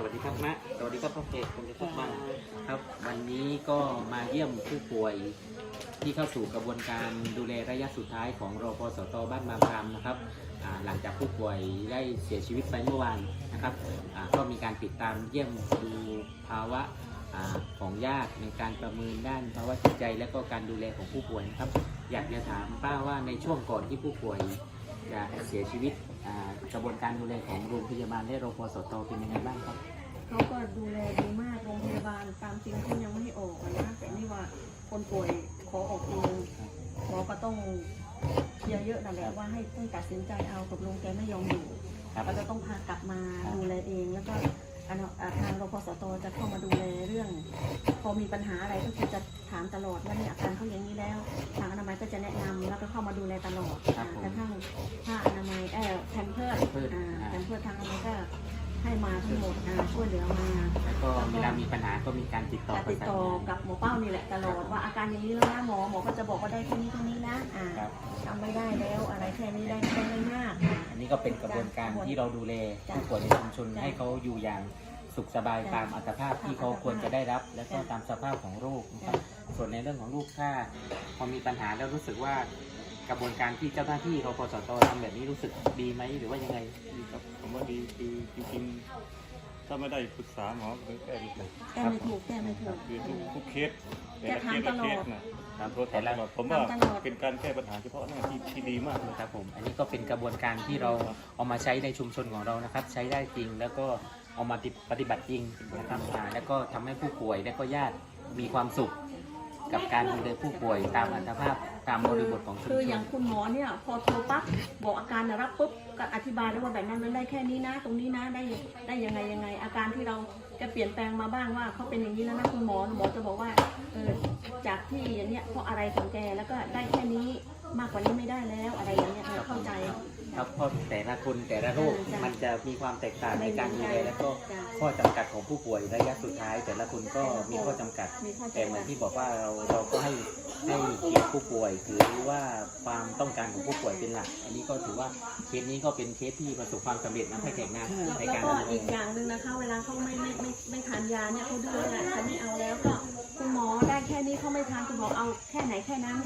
สวัสดีครับนะสวัสดีครับพ่อเกศผมจะทุกบ้านครับ วันนี้ก็มาเยี่ยมผู้ป่วยที่เข้าสู่กระบวนการดูแลระยะสุดท้ายของรพสตบ้านบางครามนะครับหลังจากผู้ป่วยได้เสียชีวิตไปเมื่อวานนะครับก็มีการติดตามเยี่ยมดูภาวะอของญาติในการประเมินด้านภาวะจิตใจและก็การดูแลของผู้ป่วยนะครับ อยากจะถามป้าว่าในช่วงก่อนที่ผู้ป่วย จะเสียชีวิตอ่ากระบวนการดูแลของโรงพยาบาลและรพสตเป็นยังไงบ้างครับเขาก็ดูแลดีมากโรงพยาบาลตามจริงเขายังไม่ให้ออกอะนะแต่นี่ว่าคนป่วยขอออกเองหมอก็ต้องเคลียร์เยอะนั่นแหละว่าให้ต้องตัดสินใจเอาตกลงแกไม่ยอมอยู่ครับก็จะต้องพากลับมาครับดูแลเองแล้วก็อันอะทางรพสตจะเข้ามาดูแลเรื่องพ อมีปัญหาอะไรก็คือจะถามตลอดว่าเนี่ยอาการเขาอย่างนี้แล้ว ทางอนามัยก็จะแนะนำแล้วก็เข้ามาดูแลตลอดครับผม กระทั่งผ้าอนามัยเออแพมเพิร์ดเพื่อนอ่าอ่าแพมเพิร์ดทางอนามัยก็ให้มาทั้งหมดอ่าช่วยเหลือมา แล้วก็เวลามีปัญหาก็มีการติดต่อจะประติดสานต่องานกับหมอเป้านี่แหละตลอดว่าอาการอย่างนี้แล้วนะหมอหมอก็จะบอกว่าได้แค่นี้เท่านี้นะอ่าครับทำไม่ได้แล้วอะไรแค่นี้ได้ได้ไม่มาก อันนี้ก็เป็นกระบวนการจ้ะที่เราดูแลจ้ะผู้ป่วยในชุมชนจ้ะให้เขาอยู่อย่าง สุขสบายจ้ะตามอัตภาพที่ตามเขาอัตภาพควรจะได้รับ และก็จ้ะตามสภาพของโรคนะครับส่วนในเรื่องของลูกถ้าพอมีปัญหาแล้วรู้สึกว่ากระบวนการที่เจ้าหน้าที่รพสตทำแบบนี้รู้สึกดีไหมหรือว่ายังไง ดีครับผมว่าดีคือจริงๆถ้าไม่ได้ปรึกษาหมอคือแก้ไม่ถูกแก้ไม่ถูกแก้ไม่ถูกคือทุกทุกเคสแต่แกละถาเคมสละตลเคอดสนะตามโทรศัพท์ตลอดผมว่าถามตลอดเป็นการแก้ปัญหาเฉพาะหน้าที่ที่ดีมากเลยครับผม อันนี้ก็เป็นกระบวนการที่เราเอามาใช้ในชุมชนของเรานะครับ ใช้ได้จริงแล้วก็ เอามาปฏิบัติจริงนะครับอ่าแล้วก็ทำให้ผู้ป่วยและก็ญาติมีความสุข กับการดูแลผู้ป่วยตามอัตภาพ ตามบริบทของชุมคือชอย่างนคุณหมอเนี่ย พอโทรปั๊บบอกอาการนะรับปุ๊บก็อธิบายได้ว่าแบบนั้นมันได้แค่นี้นะ ตรงนี้นะได้ได้ยังไงยังไง อาการที่เราจะเปลี่ยนแปลงมาบ้างว่าเขาเป็นอย่างนี้แล้วนะคุณหมอหมอจะบอกว่าเออจากที่อย่างเนี้ยเพราะอะไรของแกแล้วก็ได้แค่นี้มากกว่านี้ไม่ได้แล้วอะไรอย่างเงี้ยเออเข้าใจ ครับเพราะแต่ละคนแต่ละโรคจ้ะมันจะมีความแตกต่างในการดูแลและก็จ้ะ ข้อจำกัดของผู้ป่วยระยะสุดท้าย แต่ละคนก็มีข้อจำกัด มีข้อแต่จำเหมืกัอนดที่บอกว่าเราเราก็ให้ให้เกียรติผู้ป่วยถือว่าความต้องการของผู้ป่วยเป็นหลัก อันนี้ก็ถือว่าเคสนี้ก็เป็นเคสที่ประสบความสำเร็จนะให้แข่งงานในแล้วการก็ดำเนิอีนกอย่างหนึ่งนะคะ เวลาเขาไม่ไม่ไม่ไม่ทานยาเนี่ยเขาดื้อแหละเขาไม่เอาแล้วก็คุณหมอได้แค่นี้เขาไม่ทานคุณหมอเอาแค่ไหนแค่นั้น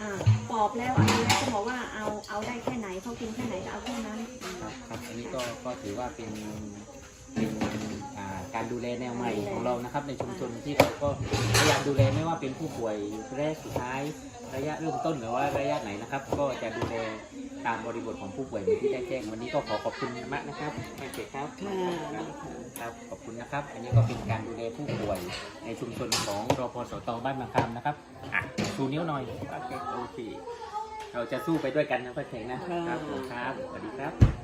อ่าปอบแล้วอะไรแล้วคุณหมอว่าเอาเอาได้แค่ไหนเขากินแค่ไหนก็เอาแค่นั้นอืมครับครับอันนี้ก็ก็ถือว่าเป็นเป็นอ่า การดูแลแนวใหม่ของเรานะครับ ในชุมชนที่เราก็พยายามดูแลไม่ว่าเป็นผู้ป่วยแรกสุดท้าย ระยะเริ่มต้นหรือว่าระยะไหนนะครับ ก็จะดูแลตามบริบทของผู้ป่วยเหมือนที่ได้แจ้งวันนี้ก็ขอขอบคุณมากนะครับแม่เจ๊ครับครับครับขอบคุณนะครับ อันนี้ก็เป็นการดูแลผู้ป่วยในชุมชนของรพสตบ้านมะคามนะครับอะชูนิ้วหน่อยโอเคโอเคเราจะสู้ไปด้วยกันนะพ่อเทงนะครับผมครับสวัสดีครับ